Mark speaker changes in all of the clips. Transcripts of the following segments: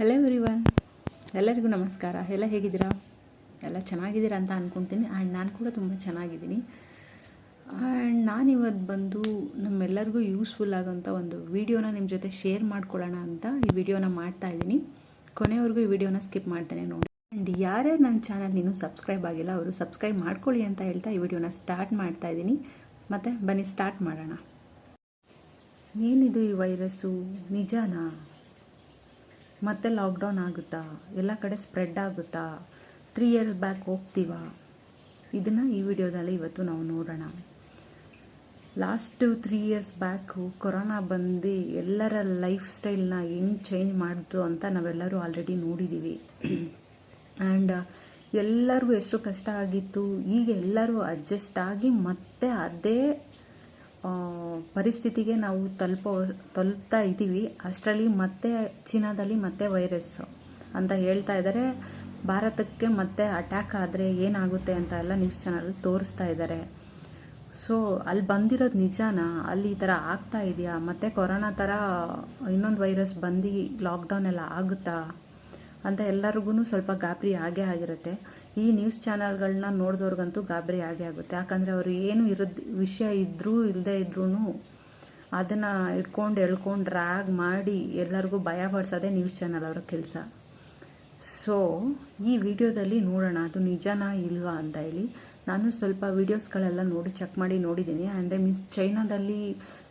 Speaker 1: Hello everyone ಎಲ್ಲರಿಗೂ ನಮಸ್ಕಾರ. ಎಲ್ಲ ಹೇಗಿದ್ದೀರಾ? ಎಲ್ಲ ಚೆನ್ನಾಗಿದ್ದೀರಾ ಅಂತ ಅಂದ್ಕೊತೀನಿ ಆ್ಯಂಡ್ ನಾನು ಕೂಡ ತುಂಬ ಚೆನ್ನಾಗಿದ್ದೀನಿ. ಆ್ಯಂಡ್ ನಾನಿವತ್ತು ಬಂದು ನಮ್ಮೆಲ್ಲರಿಗೂ ಯೂಸ್ಫುಲ್ ಆಗೋಂಥ ಒಂದು ವಿಡಿಯೋನ ನಿಮ್ಮ ಜೊತೆ ಶೇರ್ ಮಾಡ್ಕೊಳ್ಳೋಣ ಅಂತ ಈ ವಿಡಿಯೋನ ಮಾಡ್ತಾ ಇದ್ದೀನಿ. ಕೊನೆವರೆಗೂ ಈ ವಿಡಿಯೋನ ಸ್ಕಿಪ್ ಮಾಡ್ತೇನೆ ನೋಡಿ. ಆ್ಯಂಡ್ ಯಾರ್ಯಾರು ನನ್ನ ಚಾನಲ್ ಇನ್ನೂ ಸಬ್ಸ್ಕ್ರೈಬ್ ಆಗಿಲ್ಲ, ಅವರು ಸಬ್ಸ್ಕ್ರೈಬ್ ಮಾಡ್ಕೊಳ್ಳಿ ಅಂತ ಹೇಳ್ತಾ ಈ ವಿಡಿಯೋನ ಸ್ಟಾರ್ಟ್ ಮಾಡ್ತಾ ಇದ್ದೀನಿ. ಮತ್ತು ಬನ್ನಿ ಸ್ಟಾರ್ಟ್ ಮಾಡೋಣ. ಏನಿದು ಈ ವೈರಸ್ಸು ನಿಜನಾ? ಮತ್ತೆ ಲಾಕ್ಡೌನ್ ಆಗುತ್ತಾ? ಎಲ್ಲ ಕಡೆ ಸ್ಪ್ರೆಡ್ ಆಗುತ್ತಾ? ತ್ರೀ ಇಯರ್ಸ್ ಬ್ಯಾಕ್ ಹೋಗ್ತೀವಾ? ಇದನ್ನು ಈ ವಿಡಿಯೋದಲ್ಲಿ ಇವತ್ತು ನಾವು ನೋಡೋಣ. Last three years back corona ಬಂದು ಎಲ್ಲರ ಲೈಫ್ ಸ್ಟೈಲ್ನ ಹೆಂಗೆ ಚೇಂಜ್ ಮಾಡಿತು ಅಂತ ನಾವೆಲ್ಲರೂ ಆಲ್ರೆಡಿ ನೋಡಿದ್ದೀವಿ ಆ್ಯಂಡ್ ಎಲ್ಲರಿಗೂ ಎಷ್ಟು ಕಷ್ಟ ಆಗಿತ್ತು. ಈಗ ಎಲ್ಲರೂ ಅಡ್ಜಸ್ಟ್ ಆಗಿ ಮತ್ತೆ ಅದೇ ಪರಿಸ್ಥಿತಿಗೆ ನಾವು ತಲುಪೋ, ತಲುಪ್ತಾ ಇದ್ದೀವಿ. ಅಷ್ಟರಲ್ಲಿ ಮತ್ತೆ ಚೀನಾದಲ್ಲಿ ಮತ್ತೆ ವೈರಸ್ಸು ಅಂತ ಹೇಳ್ತಾ ಇದ್ದಾರೆ. ಭಾರತಕ್ಕೆ ಮತ್ತೆ ಅಟ್ಯಾಕ್ ಆದರೆ ಏನಾಗುತ್ತೆ ಅಂತ ಎಲ್ಲ ನ್ಯೂಸ್ ಚಾನಲ್ ತೋರಿಸ್ತಾ ಇದ್ದಾರೆ. ಸೊ ಅಲ್ಲಿ ಬಂದಿರೋದು ನಿಜಾನ? ಅಲ್ಲಿ ಈ ಥರ ಆಗ್ತಾ ಇದೆಯಾ? ಮತ್ತೆ ಕೊರೋನಾ ಥರ ಇನ್ನೊಂದು ವೈರಸ್ ಬಂದು ಲಾಕ್ಡೌನ್ ಎಲ್ಲ ಆಗುತ್ತಾ? ಅಂತ ಎಲ್ಲರಿಗೂ ಸ್ವಲ್ಪ ಗಾಬರಿ ಆಗೇ ಆಗಿರುತ್ತೆ. ಈ ನ್ಯೂಸ್ ಚಾನಲ್ಗಳನ್ನ ನೋಡಿದವ್ರಿಗಂತೂ ಗಾಬರಿ ಆಗೇ ಆಗುತ್ತೆ. ಯಾಕಂದರೆ ಅವರು ಏನು ಇರೋದು, ವಿಷಯ ಇದ್ರೂ ಇಲ್ಲದೆ ಇದ್ರೂ ಅದನ್ನು ಇಟ್ಕೊಂಡು ಎಳ್ಕೊಂಡು ರ್ಯಾಗ್ ಮಾಡಿ ಎಲ್ಲರಿಗೂ ಭಯ ಪಡಿಸೋದೇ ನ್ಯೂಸ್ ಚಾನಲ್ ಅವರ ಕೆಲಸ. ಸೊ ಈ ವಿಡಿಯೋದಲ್ಲಿ ನೋಡೋಣ, ಅದು ನಿಜನಾ ಇಲ್ವಾ ಅಂತ ಹೇಳಿ. ನಾನು ಸ್ವಲ್ಪ ವೀಡಿಯೋಸ್ಗಳೆಲ್ಲ ನೋಡಿ ಚೆಕ್ ಮಾಡಿ ನೋಡಿದ್ದೀನಿ. ಅಂದರೆ ಮೀನ್ಸ್ ಚೈನಾದಲ್ಲಿ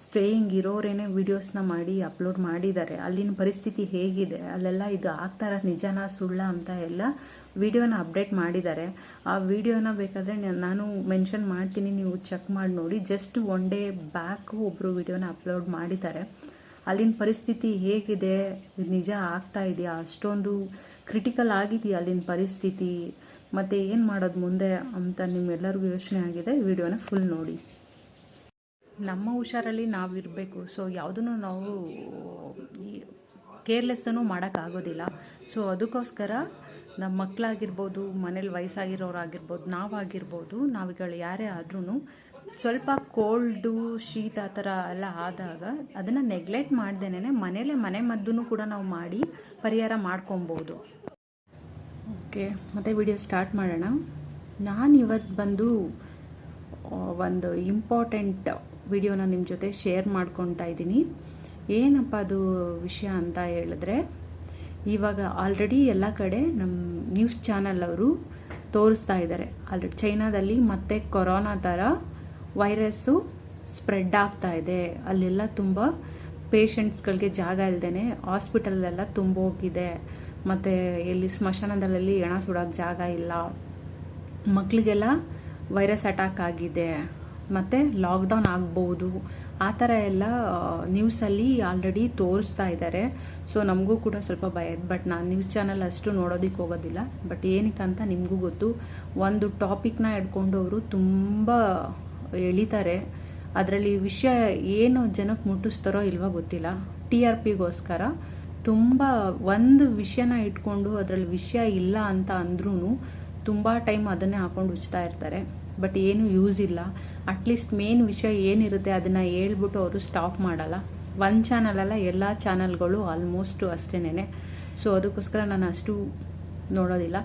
Speaker 1: ಸ್ಟೇಯಿಂಗ್ ಇರೋರೇನೆ ವೀಡಿಯೋಸ್ನ ಮಾಡಿ ಅಪ್ಲೋಡ್ ಮಾಡಿದ್ದಾರೆ. ಅಲ್ಲಿನ ಪರಿಸ್ಥಿತಿ ಹೇಗಿದೆ? ಅಲ್ಲೆಲ್ಲ ಇದು ಆಗ್ತಾ ನಿಜನಾ ಸುಳ್ಳ ಅಂತ ಎಲ್ಲ ವಿಡಿಯೋನ ಅಪ್ಡೇಟ್ ಮಾಡಿದ್ದಾರೆ. ಆ ವಿಡಿಯೋನ ಬೇಕಾದರೆ ನಾನು ಮೆನ್ಷನ್ ಮಾಡ್ತೀನಿ, ನೀವು ಚೆಕ್ ಮಾಡಿ ನೋಡಿ. ಜಸ್ಟ್ ಒನ್ ಡೇ ಬ್ಯಾಕ್ ಒಬ್ಬರು ವಿಡಿಯೋನ ಅಪ್ಲೋಡ್ ಮಾಡಿದ್ದಾರೆ. ಅಲ್ಲಿನ ಪರಿಸ್ಥಿತಿ ಹೇಗಿದೆ? ನಿಜ ಆಗ್ತಾ ಇದೆಯಾ? ಅಷ್ಟೊಂದು ಕ್ರಿಟಿಕಲ್ ಆಗಿದೆಯಾ ಅಲ್ಲಿನ ಪರಿಸ್ಥಿತಿ? ಮತ್ತು ಏನು ಮಾಡೋದು ಮುಂದೆ ಅಂತ ನಿಮ್ಮೆಲ್ಲರಿಗೂ ಯೋಚನೆ ಆಗಿದೆ. ವಿಡಿಯೋನ ಫುಲ್ ನೋಡಿ. ನಮ್ಮ ಹುಷಾರಲ್ಲಿ ನಾವು ಇರಬೇಕು ಸೊ ಯಾವುದನ್ನು ನಾವು ಕೇರ್ಲೆಸ್ಸನ್ನು ಮಾಡೋಕ್ಕಾಗೋದಿಲ್ಲ. ಸೊ ಅದಕ್ಕೋಸ್ಕರ ನಮ್ಮ ಮಕ್ಕಳಾಗಿರ್ಬೋದು ಮನೇಲಿ ವಯಸ್ಸಾಗಿರೋರಾಗಿರ್ಬೋದು, ನಾವಾಗಿರ್ಬೋದು ನಾವುಗಳು ಯಾರೇ ಆದ್ರೂ ಸ್ವಲ್ಪ ಕೋಲ್ಡು, ಶೀತ ಆ ಥರ ಎಲ್ಲ ಆದಾಗ ಅದನ್ನು ನೆಗ್ಲೆಕ್ಟ್ ಮಾಡ್ದೇನೆ ಮನೇಲೆ ಮನೆ ಮದ್ದು ಕೂಡ ನಾವು ಮಾಡಿ ಪರಿಹಾರ ಮಾಡ್ಕೊಬೋದು. ಓಕೆ, ಮತ್ತೆ ವಿಡಿಯೋ ಸ್ಟಾರ್ಟ್ ಮಾಡೋಣ. ನಾನು ಇವತ್ತು ಬಂದು ಒಂದು ಇಂಪಾರ್ಟೆಂಟ್ ವಿಡಿಯೋನ ನಿಮ್ಮ ಜೊತೆ ಶೇರ್ ಮಾಡ್ಕೊತಾ ಇದ್ದೀನಿ. ಏನಪ್ಪ ಅದು ವಿಷಯ ಅಂತ ಹೇಳಿದ್ರೆ ಇವಾಗ ಆಲ್ರೆಡಿ ಎಲ್ಲ ಕಡೆ ನಮ್ಮ ನ್ಯೂಸ್ ಚಾನಲ್ ಅವರು ತೋರಿಸ್ತಾ ಇದ್ದಾರೆ. ಆಲ್ರೆಡಿ ಚೈನಾದಲ್ಲಿ ಮತ್ತೆ ಕೊರೋನಾ ಥರ ವೈರಸ್ಸು ಸ್ಪ್ರೆಡ್ ಆಗ್ತಾ ಇದೆ. ಅಲ್ಲೆಲ್ಲ ತುಂಬ ಪೇಷಂಟ್ಸ್ಗಳಿಗೆ ಜಾಗ ಇಲ್ದೇನೆ ಹಾಸ್ಪಿಟಲೆಲ್ಲ ತುಂಬೋಗಿದೆ ಮತ್ತು ಎಲ್ಲಿ ಸ್ಮಶಾನದಲ್ಲಿ ಹೆಣ ಸುಡೋಕ್ಕೆ ಜಾಗ ಇಲ್ಲ. ಮಕ್ಕಳಿಗೆಲ್ಲ ವೈರಸ್ ಅಟ್ಯಾಕ್ ಆಗಿದೆ. ಮತ್ತು ಲಾಕ್ಡೌನ್ ಆಗ್ಬೋದು. ಆ ಥರ ಎಲ್ಲ ನ್ಯೂಸಲ್ಲಿ ಆಲ್ರೆಡಿ ತೋರಿಸ್ತಾ ಇದ್ದಾರೆ ಸೊ ನಮಗೂ ಕೂಡ ಸ್ವಲ್ಪ ಭಯ ಬಟ್ ನಾನು ನ್ಯೂಸ್ ಚಾನಲ್ ಅಷ್ಟು ನೋಡೋದಕ್ಕೆ ಹೋಗೋದಿಲ್ಲ. ಬಟ್ ಏನಕ್ಕೆ ಅಂತ ನಿಮಗೂ ಗೊತ್ತು. ಒಂದು ಟಾಪಿಕ್ನ ಹಿಡ್ಕೊಂಡು ಅವರು ತುಂಬ ಎಳಿತಾರೆ. ಅದರಲ್ಲಿ ವಿಷಯ ಏನು ಜನಕ್ಕೆ ಮುಟ್ಟಿಸ್ತಾರೋ ಇಲ್ವೋ ಗೊತ್ತಿಲ್ಲ. ಟಿ ಆರ್ ಪಿಗೋಸ್ಕರ ತುಂಬ ಒಂದು ವಿಷಯನ ಇಟ್ಕೊಂಡು ಅದರಲ್ಲಿ ವಿಷಯ ಇಲ್ಲ ಅಂತ ಅಂದ್ರೂ ತುಂಬ ಟೈಮ್ ಅದನ್ನೇ ಹಾಕೊಂಡು ಉಚ್ತಾ ಇರ್ತಾರೆ. ಬಟ್ ಏನು ಯೂಸ್ ಇಲ್ಲ. ಅಟ್ಲೀಸ್ಟ್ ಮೇನ್ ವಿಷಯ ಏನಿರುತ್ತೆ ಅದನ್ನು ಹೇಳ್ಬಿಟ್ಟು ಅವರು ಸ್ಟಾಪ್ ಮಾಡಲ್ಲ. ಒಂದು ಚಾನಲ್ ಅಲ್ಲ ಎಲ್ಲ ಚಾನಲ್ಗಳು ಆಲ್ಮೋಸ್ಟ್ ಅಷ್ಟೇನೆ ಸೊ ಅದಕ್ಕೋಸ್ಕರ ನಾನು ಅಷ್ಟು ನೋಡೋದಿಲ್ಲ.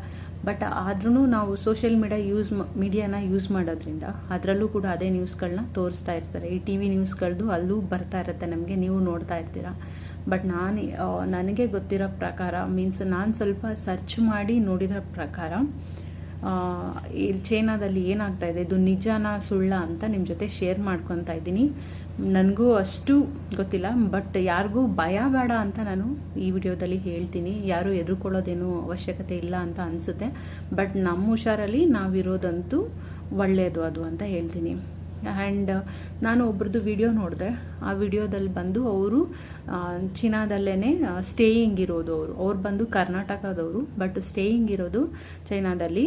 Speaker 1: ಬಟ್ ಆದ್ರೂ ನಾವು ಸೋಷಿಯಲ್ ಮೀಡಿಯಾ ಯೂಸ್ ಮೀಡಿಯಾನ ಯೂಸ್ ಮಾಡೋದ್ರಿಂದ ಅದರಲ್ಲೂ ಕೂಡ ಅದೇ ನ್ಯೂಸ್ಗಳನ್ನ ತೋರಿಸ್ತಾ ಇರ್ತಾರೆ. ಈ ಟಿ ವಿ ನ್ಯೂಸ್ಗಳದ್ದು ಅಲ್ಲೂ ಬರ್ತಾ ಇರುತ್ತೆ ನಮಗೆ, ನೀವು ನೋಡ್ತಾ ಇರ್ತೀರಾ. ಬಟ್ ನಾನು ನನಗೆ ಗೊತ್ತಿರೋ ಪ್ರಕಾರ ಮೀನ್ಸ್ ನಾನು ಸ್ವಲ್ಪ ಸರ್ಚ್ ಮಾಡಿ ನೋಡಿರೋ ಪ್ರಕಾರ ಈ ಚೈನಾದಲ್ಲಿ ಏನಾಗ್ತಾ ಇದೆ? ಇದು ನಿಜಾನ ಸುಳ್ಳ ಅಂತ ನಿಮ್ಮ ಜೊತೆ ಶೇರ್ ಮಾಡ್ಕೊತಾ ಇದ್ದೀನಿ. ನನಗೂ ಅಷ್ಟು ಗೊತ್ತಿಲ್ಲ ಬಟ್ ಯಾರಿಗೂ ಭಯ ಬೇಡ ಅಂತ ನಾನು ಈ ವಿಡಿಯೋದಲ್ಲಿ ಹೇಳ್ತೀನಿ. ಯಾರು ಎದುರ್ಕೊಳ್ಳೋದೇನು ಅವಶ್ಯಕತೆ ಇಲ್ಲ ಅಂತ ಅನಿಸುತ್ತೆ. ಬಟ್ ನಮ್ಮ ಹುಷಾರಲ್ಲಿ ನಾವಿರೋದಂತೂ ಒಳ್ಳೆಯದು ಅದು ಅಂತ ಹೇಳ್ತೀನಿ. ಆ್ಯಂಡ್ ನಾನು ಒಬ್ರದ್ದು ವಿಡಿಯೋ ನೋಡಿದೆ. ಆ ವಿಡಿಯೋದಲ್ಲಿ ಬಂದು ಅವರು ಚೀನಾದಲ್ಲೇ ಸ್ಟೇಯಿಂಗ್ ಇರೋದು ಅವರು. ಅವ್ರು ಬಂದು ಕರ್ನಾಟಕದವರು ಬಟ್ ಸ್ಟೇಯಿಂಗ್ ಇರೋದು ಚೈನಾದಲ್ಲಿ.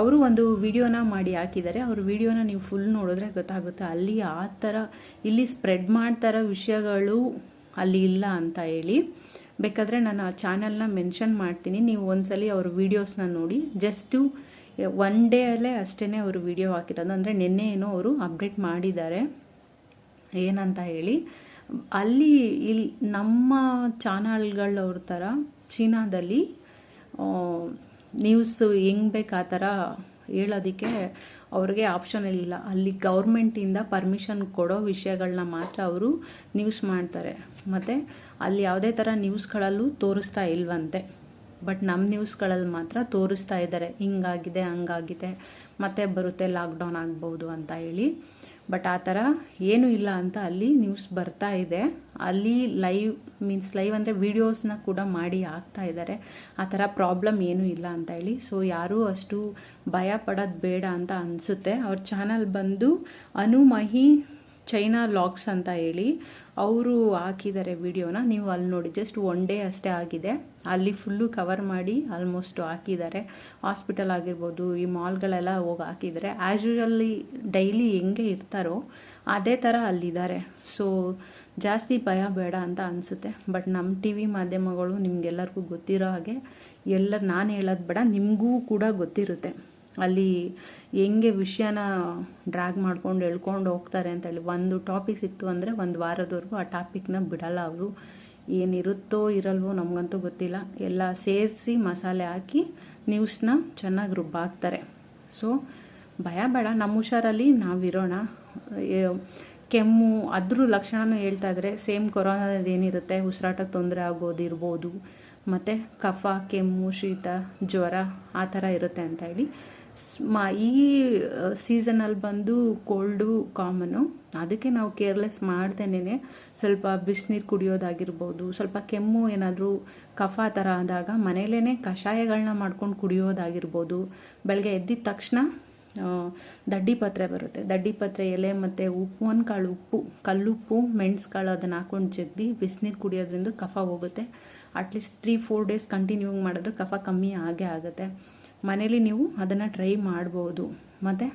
Speaker 1: ಅವರು ಒಂದು ವಿಡಿಯೋನ ಮಾಡಿ ಹಾಕಿದ್ದಾರೆ. ಅವ್ರ ವಿಡಿಯೋನ ನೀವು ಫುಲ್ ನೋಡಿದ್ರೆ ಗೊತ್ತಾಗುತ್ತೆ ಅಲ್ಲಿ ಆ ಥರ ಇಲ್ಲಿ ಸ್ಪ್ರೆಡ್ ಮಾಡ್ತಾರೋ ವಿಷಯಗಳು ಅಲ್ಲಿ ಇಲ್ಲ ಅಂತ ಹೇಳಿ. ಬೇಕಾದರೆ ನಾನು ಆ ಚಾನಲ್ನ ಮೆನ್ಷನ್ ಮಾಡ್ತೀನಿ. ನೀವು ಒಂದ್ಸಲಿ ಅವ್ರ ವಿಡಿಯೋಸ್ನ ನೋಡಿ. ಜಸ್ಟು ಒನ್ ಡೇ ಅಲ್ಲೇ ಅಷ್ಟೇ ಅವರು ವಿಡಿಯೋ ಹಾಕಿರೋದು. ಅಂದರೆ ನಿನ್ನೆ ಏನೋ ಅವರು ಅಪ್ಡೇಟ್ ಮಾಡಿದ್ದಾರೆ. ಏನಂತ ಹೇಳಿ, ಅಲ್ಲಿ ಇಲ್ಲಿ ನಮ್ಮ ಚಾನಲ್ಗಳವ್ರ ಥರ ಚೀನಾದಲ್ಲಿ ನ್ಯೂಸ್ ಹೆಂಗ್ ಬೇಕು ಆ ಥರ ಹೇಳೋದಕ್ಕೆ ಅವ್ರಿಗೆ ಆಪ್ಷನ್ ಇಲ್ಲ ಅಲ್ಲಿ ಗೌರ್ಮೆಂಟಿಂದ ಪರ್ಮಿಷನ್ ಕೊಡೋ ವಿಷಯಗಳನ್ನ ಮಾತ್ರ ಅವರು ನ್ಯೂಸ್ ಮಾಡ್ತಾರೆ. ಮತ್ತು ಅಲ್ಲಿ ಯಾವುದೇ ಥರ ನ್ಯೂಸ್ಗಳಲ್ಲೂ ತೋರಿಸ್ತಾ ಇಲ್ವಂತೆ. ಬಟ್ ನಮ್ಮ ನ್ಯೂಸ್ಗಳಲ್ಲಿ ಮಾತ್ರ ತೋರಿಸ್ತಾ ಇದ್ದಾರೆ. ಹಿಂಗಾಗಿದೆ, ಹಂಗಾಗಿದೆ, ಮತ್ತೆ ಬರುತ್ತೆ ಲಾಕ್ಡೌನ್ ಆಗ್ಬೋದು ಅಂತ ಹೇಳಿ. ಬಟ್ ಆ ಥರ ಏನೂ ಇಲ್ಲ ಅಂತ ಅಲ್ಲಿ ನ್ಯೂಸ್ ಬರ್ತಾ ಇದೆ. ಅಲ್ಲಿ ಲೈವ್, ಮೀನ್ಸ್ ಲೈವ್ ಅಂದರೆ ವಿಡಿಯೋಸ್ನ ಕೂಡ ಮಾಡಿ ಹಾಕ್ತಾ ಇದ್ದಾರೆ. ಆ ಥರ ಪ್ರಾಬ್ಲಮ್ ಏನೂ ಇಲ್ಲ ಅಂತ ಹೇಳಿ. ಸೊ ಯಾರೂ ಅಷ್ಟು ಭಯ ಬೇಡ ಅಂತ ಅನಿಸುತ್ತೆ. ಅವ್ರ ಚಾನಲ್ ಬಂದು ಅನುಮಹಿ ಚೈನಾ ಲಾಕ್ಸ್ ಅಂತ ಹೇಳಿ ಅವರು ಹಾಕಿದ್ದಾರೆ ವಿಡಿಯೋನ, ನೀವು ಅಲ್ಲಿ ನೋಡಿ ಜಸ್ಟ್ ಒನ್ ಡೇ ಅಷ್ಟೇ ಆಗಿದೆ. ಅಲ್ಲಿ ಫುಲ್ಲು ಕವರ್ ಮಾಡಿ ಆಲ್ಮೋಸ್ಟ್ ಹಾಕಿದ್ದಾರೆ. ಹಾಸ್ಪಿಟಲ್ ಆಗಿರ್ಬೋದು, ಈ ಮಾಲ್ಗಳೆಲ್ಲ ಹೋಗಿ ಹಾಕಿದ್ದಾರೆ. ಆ್ಯಸ್ ಯೂಶಲಿ ಡೈಲಿ ಹೆಂಗೆ ಇರ್ತಾರೋ, ಅದೇ ಥರ ಅಲ್ಲಿದ್ದಾರೆ. ಸೊ ಜಾಸ್ತಿ ಭಯ ಬೇಡ ಅಂತ ಅನಿಸುತ್ತೆ. ಬಟ್ ನಮ್ಮ ಟಿ ವಿ ಮಾಧ್ಯಮಗಳು ನಿಮ್ಗೆಲ್ಲರಿಗೂ ಗೊತ್ತಿರೋ ಹಾಗೆ, ಎಲ್ಲ ನಾನು ಹೇಳೋದು ಬೇಡ, ನಿಮಗೂ ಕೂಡ ಗೊತ್ತಿರುತ್ತೆ. ಅಲ್ಲಿ ಹೆಂಗೆ ವಿಷಯನ ಡ್ರ್ಯಾಗ್ ಮಾಡ್ಕೊಂಡು ಎಳ್ಕೊಂಡು ಹೋಗ್ತಾರೆ ಅಂತೇಳಿ ಒಂದು ಟಾಪಿಕ್ ಇತ್ತು ಅಂದರೆ ಒಂದು ವಾರದವರೆಗೂ ಆ ಟಾಪಿಕ್ನ ಬಿಡಲ್ಲ ಅವರು. ಏನಿರುತ್ತೋ ಇರಲ್ವೋ ನಮಗಂತೂ ಗೊತ್ತಿಲ್ಲ. ಎಲ್ಲ ಸೇರಿಸಿ ಮಸಾಲೆ ಹಾಕಿ ನ್ಯೂಸ್ನ ಚೆನ್ನಾಗಿ ರುಬ್ಬಾಕ್ತಾರೆ ಸೊ ಭಯ ಬೇಡ. ನಮ್ಮ ಹುಷಾರಲ್ಲಿ ನಾವಿರೋಣ. ಕೆಮ್ಮು, ಅದ್ರ ಲಕ್ಷಣನೂ ಹೇಳ್ತಾ ಇದ್ರೆ ಸೇಮ್ ಕೊರೋನಾದ ಏನಿರುತ್ತೆ? ಉಸಿರಾಟಕ್ಕೆ ತೊಂದರೆ ಆಗೋದಿರ್ಬೋದು ಮತ್ತು ಕಫ, ಕೆಮ್ಮು, ಶೀತ, ಜ್ವರ ಆ ಥರ ಇರುತ್ತೆ ಅಂತ ಹೇಳಿ. ಮ ಈ ಸೀಸನಲ್ಲಿ ಬಂದು ಕೋಲ್ಡು ಕಾಮನು ಅದಕ್ಕೆ ನಾವು ಕೇರ್ಲೆಸ್ ಮಾಡ್ದೇನೆ ಸ್ವಲ್ಪ ಬಿಸಿನೀರು ಕುಡಿಯೋದಾಗಿರ್ಬೋದು, ಸ್ವಲ್ಪ ಕೆಮ್ಮು ಏನಾದರೂ ಕಫ ಥರ ಆದಾಗ ಮನೇಲೇ ಕಷಾಯಗಳನ್ನ ಮಾಡ್ಕೊಂಡು ಕುಡಿಯೋದಾಗಿರ್ಬೋದು. ಬೆಳಗ್ಗೆ ಎದ್ದಿದ ತಕ್ಷಣ ದಡ್ಡಿ ಪತ್ರೆ ಬರುತ್ತೆ. ದಡ್ಡಿ ಪತ್ರೆ ಎಲೆ ಮತ್ತು ಉಪ್ಪು, ಒಂದು ಕಾಳು ಉಪ್ಪು, ಕಲ್ಲುಪ್ಪು ಮೆಣ್ಸು ಕಾಳು ಅದನ್ನು ಹಾಕೊಂಡು ಜಗ್ದಿ ಬಿಸಿನೀರು ಕುಡಿಯೋದ್ರಿಂದ ಕಫ ಹೋಗುತ್ತೆ. At least three four days continue ಮಾಡಿದ್ರೆ ಕಫ ಕಮ್ಮಿ ಆಗೇ ಆಗುತ್ತೆ. ಮನೇಲಿ ನೀವು ಅದನ್ನು ಟ್ರೈ ಮಾಡ್ಬೋದು. ಮತ್ತು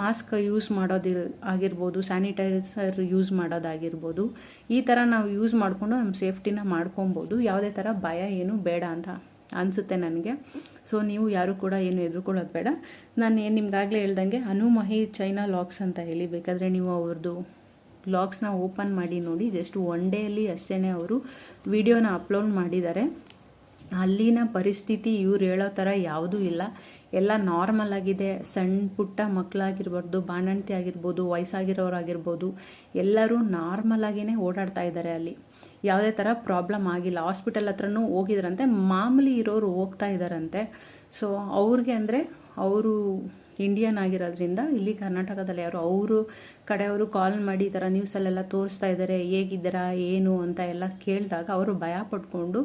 Speaker 1: ಮಾಸ್ಕ್ ಯೂಸ್ ಮಾಡೋದಿ ಆಗಿರ್ಬೋದು ಸ್ಯಾನಿಟೈಸರ್ ಯೂಸ್ ಮಾಡೋದಾಗಿರ್ಬೋದು. ಈ ಥರ ನಾವು ಯೂಸ್ ಮಾಡಿಕೊಂಡು ನಮ್ಮ ಸೇಫ್ಟಿನ ಮಾಡ್ಕೊಬೋದು. ಯಾವುದೇ ಥರ ಭಯ ಏನು ಬೇಡ ಅಂತ ಅನಿಸುತ್ತೆ ನನಗೆ. ಸೊ ನೀವು ಯಾರು ಕೂಡ ಏನು ಎದುರ್ಕೊಳ್ಳೋದು ಬೇಡ. ನಾನು ಏನು ನಿಮ್ಗಾಗಲೇ ಹೇಳ್ದಂಗೆ ಅನುಮಹಿ ಚೈನಾ ಲಾಕ್ಸ್ ಅಂತ ಹೇಳಿ, ಬೇಕಾದರೆ ನೀವು ಅವ್ರದ್ದು ಲಾಕ್ಸ್ನ ಓಪನ್ ಮಾಡಿ ನೋಡಿ. ಜಸ್ಟ್ ಒನ್ ಡೇಯಲ್ಲಿ ಅಷ್ಟೇ ಅವರು ವಿಡಿಯೋನ ಅಪ್ಲೋಡ್ ಮಾಡಿದ್ದಾರೆ. ಅಲ್ಲಿನ ಪರಿಸ್ಥಿತಿ ಇವ್ರು ಹೇಳೋ ಥರ ಯಾವುದೂ ಇಲ್ಲ. ಎಲ್ಲ ನಾರ್ಮಲ್ ಆಗಿದೆ. ಸಣ್ಣ ಪುಟ್ಟ ಮಕ್ಕಳಾಗಿರ್ಬಾರ್ದು ಬಾಣಂತಿ ಆಗಿರ್ಬೋದು ವಯಸ್ಸಾಗಿರೋರಾಗಿರ್ಬೋದು ಎಲ್ಲರೂ ನಾರ್ಮಲ್ ಆಗಿನೇ ಓಡಾಡ್ತಾ ಇದ್ದಾರೆ ಅಲ್ಲಿ. ಯಾವುದೇ ಥರ ಪ್ರಾಬ್ಲಮ್ ಆಗಿಲ್ಲ. ಹಾಸ್ಪಿಟಲ್ ಹತ್ರನೂ ಹೋಗಿದ್ರಂತೆ. ಮಾಮೂಲಿ ಇರೋರು ಹೋಗ್ತಾ ಇದ್ದಾರಂತೆ ಸೊ ಅವ್ರಿಗೆ ಅಂದರೆ ಅವರು ಇಂಡಿಯನ್ ಆಗಿರೋದ್ರಿಂದ ಇಲ್ಲಿ ಕರ್ನಾಟಕದಲ್ಲಿ ಯಾರು ಅವರು ಕಡೆಯವರು ಕಾಲ್ ಮಾಡಿ ಈ ಥರ ನ್ಯೂಸಲ್ಲೆಲ್ಲ ತೋರಿಸ್ತಾ ಇದ್ದಾರೆ ಹೇಗಿದ್ದೀರಾ, ಏನು ಅಂತ ಎಲ್ಲ ಕೇಳಿದಾಗ ಅವರು ಭಯ ಪಟ್ಕೊಂಡು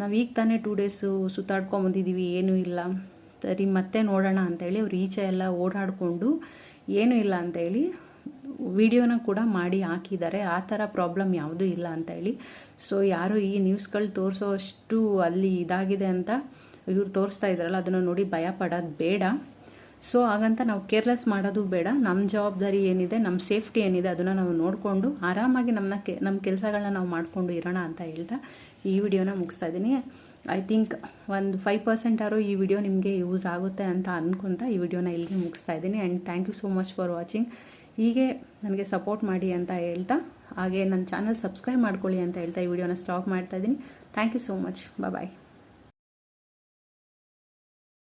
Speaker 1: ನಾವು ಈಗ ತಾನೇ ಟೂ ಡೇಸು ಸುತ್ತಾಡ್ಕೊಂಬಂದಿದ್ದೀವಿ ಏನೂ ಇಲ್ಲ. ಸರಿ, ಮತ್ತೆ ನೋಡೋಣ ಅಂತೇಳಿ ಅವ್ರು ಈಚೆ ಎಲ್ಲ ಓಡಾಡಿಕೊಂಡು ಏನೂ ಇಲ್ಲ ಅಂತೇಳಿ ವಿಡಿಯೋನ ಕೂಡ ಮಾಡಿ ಹಾಕಿದ್ದಾರೆ. ಆ ಥರ ಪ್ರಾಬ್ಲಮ್ ಯಾವುದೂ ಇಲ್ಲ ಅಂತ ಹೇಳಿ. ಸೊ ಯಾರು ಈ ನ್ಯೂಸ್ಗಳು ತೋರಿಸೋ ಅಷ್ಟು ಅಲ್ಲಿ ಇದಾಗಿದೆ ಅಂತ ಇವ್ರು ತೋರಿಸ್ತಾ ಇದ್ದಾರಲ್ಲ ಅದನ್ನು ನೋಡಿ ಭಯ ಪಡೋದು ಬೇಡ. ಸೊ ಹಾಗಂತ ನಾವು ಕೇರ್ಲೆಸ್ ಮಾಡೋದು ಬೇಡ. ನಮ್ಮ ಜವಾಬ್ದಾರಿ ಏನಿದೆ ನಮ್ಮ ಸೇಫ್ಟಿ ಏನಿದೆ, ಅದನ್ನು ನಾವು ನೋಡಿಕೊಂಡು ಆರಾಮಾಗಿ ನಮ್ಮನ್ನ ಕೆ ನಮ್ಮ ಕೆಲಸಗಳನ್ನ ನಾವು ಮಾಡಿಕೊಂಡು ಇರೋಣ ಅಂತ ಹೇಳ್ತಾ ಈ ವಿಡಿಯೋನ ಮುಗಿಸ್ತಾ ಇದ್ದೀನಿ. ಐ ಥಿಂಕ್ ಒಂದು ಫೈವ್ ಪರ್ಸೆಂಟ್ ಆದರೂ ಈ ವಿಡಿಯೋ ನಿಮಗೆ ಯೂಸ್ ಆಗುತ್ತೆ ಅಂತ ಅಂದ್ಕೊತಾ ಈ ವಿಡಿಯೋನ ಇಲ್ಲಿಗೆ ಮುಗಿಸ್ತಾ ಇದ್ದೀನಿ. And thank you so much for watching ಹೀಗೆ ನನಗೆ ಸಪೋರ್ಟ್ ಮಾಡಿ ಅಂತ ಹೇಳ್ತಾ, ಹಾಗೆ ನನ್ನ ಚಾನಲ್ ಸಬ್ಸ್ಕ್ರೈಬ್ ಮಾಡ್ಕೊಳ್ಳಿ ಅಂತ ಹೇಳ್ತಾ ಈ ವಿಡಿಯೋನ ಸ್ಟಾಪ್ ಮಾಡ್ತಾ ಇದ್ದೀನಿ. Thank you so much bye